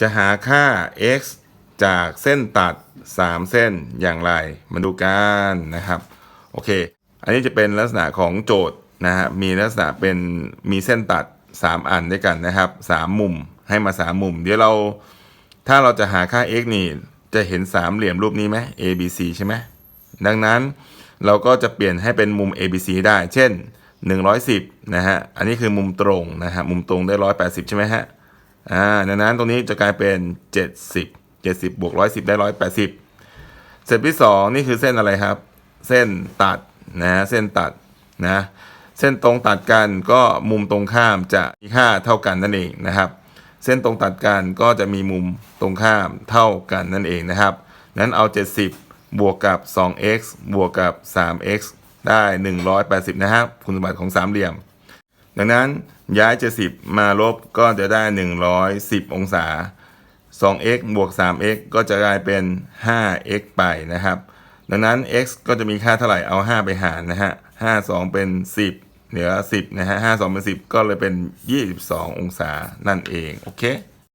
จะหาค่า x จากเส้นตัด 3 เส้นอย่างไร มาดูกันนะครับ โอเค อันนี้จะเป็นลักษณะของโจทย์นะฮะ มีลักษณะเป็นมีเส้นตัด 3 อันด้วยกันนะครับ 3 มุม ให้มา 3 มุม เดี๋ยวเรา ถ้าเราจะหาค่า x นี่ จะเห็นสามเหลี่ยมรูปนี้ไหม a b c ใช่ไหม ดังนั้นเราก็จะเปลี่ยนให้เป็นมุม a b c ได้ เช่น 110 นะฮะ อันนี้คือมุมตรงนะฮะ มุมตรงได้ 180 ใช่ไหมฮะ อ่าดังนั้นตรงนี้จะกลายเป็น 70 70บวก110 ได้ 180เสร็จที่ 2 นี่คือเส้นอะไรครับ เส้นตัดนะฮะเส้นตัดนะเส้นตรงตัดกันก็มุมตรงข้ามจะมีค่าเท่ากันนั่นเองนะครับ เส้นตรงตัดกันก็จะมีมุมตรงข้ามเท่ากันนั่นเองนะครับนั้นเอา 70 บวกกับ 2x บวกกับ 3x ได้ 180 นะครับ คุณสมบัติของสามเหลี่ยม ดังนั้นย้าย 70 มาลบก็จะได้ 110 องศา 2x บวก 3x ก็จะกลายเป็น 5x ไปนะครับ ดังนั้น x ก็จะมีค่าเท่าไหร่เอา 5 ไปหารนะฮะ 5 2 เป็น 10 เหลือ 10 นะฮะ 5 2 เป็น 10 ก็เลยเป็น 22 องศานั่นเอง โอเค